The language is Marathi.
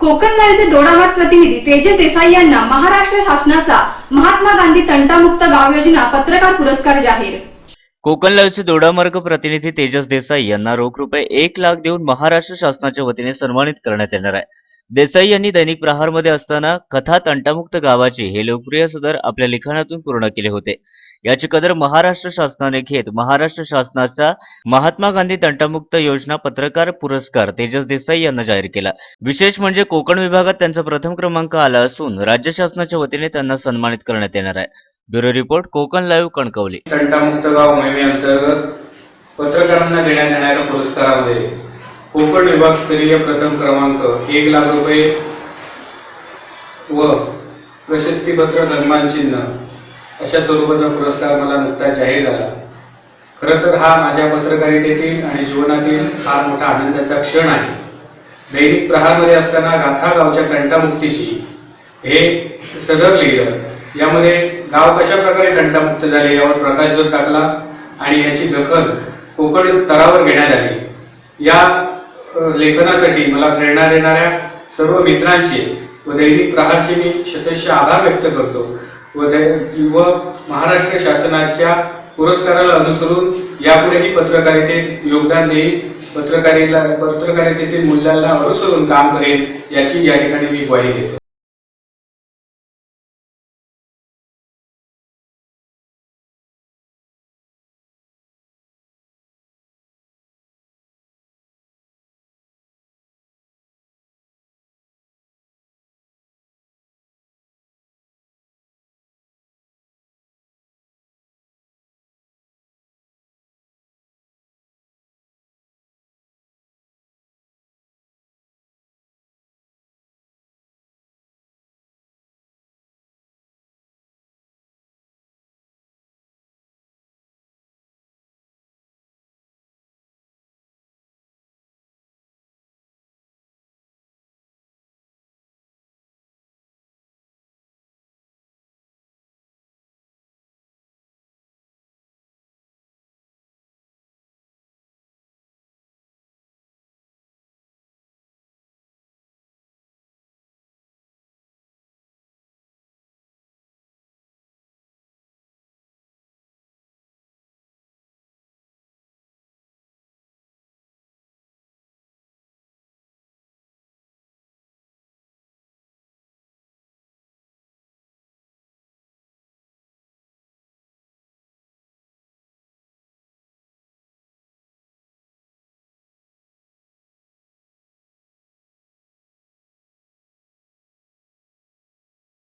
कोकण लाईव्हचे दोडामात प्रतिनिधी तेजस देसाई यांना महाराष्ट्र शासनाचा महात्मा गांधी तंटामुक्त गाव योजना पत्रकार पुरस्कार जाहीर. कोकण लाईव्हचे दोडामार्ग प्रतिनिधी तेजस देसाई यांना रोख रुपये एक लाख देऊन महाराष्ट्र शासनाच्या वतीने सन्मानित करण्यात येणार आहे. देसाई यांनी दैनिक प्रहारमध्ये असताना कथा तंटामुक्त गावाची हे लोकप्रिय सदर आपल्या लिखाणातून पूर्ण केले होते. याची कदर महाराष्ट्र शासनाने घेत महाराष्ट्र शासनाचा महात्मा गांधी तंटामुक्त योजना पत्रकार पुरस्कार तेजस देसाई यांना जाहीर केला. विशेष म्हणजे कोकण विभागात त्यांचा प्रथम क्रमांक आला असून राज्य शासनाच्या वतीने त्यांना सन्मानित करण्यात येणार आहे. Bureau report Konkan live Kankavli. तंटामुक्त गाव मोहिमेअंतर्गत पत्रकारांना देण्यात येणाऱ्या पुरस्कारामध्ये कोकण विभाग स्तरीय प्रथम क्रमांक एक लाख रुपये व प्रशस्तीपत्र सन्मान चिन्ह अशा स्वरूपाचा पुरस्कार मला नुकताच जाहीर झाला. खरं तर हा माझ्या पत्रकारितेतील आणि जीवनातील फार मोठा आनंदाचा क्षण आहे. दैनिक प्रहारमध्ये असताना गाथा गावच्या तंटामुक्तीची हे सदर लिहिलं. यामध्ये गाव कशा प्रकारे तंटामुक्त झाले यावर प्रकाशझोत टाकला आणि याची दखल कोकण स्तरावर घेण्यात आली. या लेखनासाठी मला प्रेरणा देणाऱ्या सर्व मित्रांचे व दैनिक प्रहारचे मी शतश आभार व्यक्त करतो. व व महाराष्ट्र शासनाच्या पुरस्काराला अनुसरून यापुढेही पत्रकारितेत योगदान देईल. पत्रकारिला पत्रकारितेतील मूल्यांना अनुसरून काम करेल याची या ठिकाणी मी ग्वाही घेतो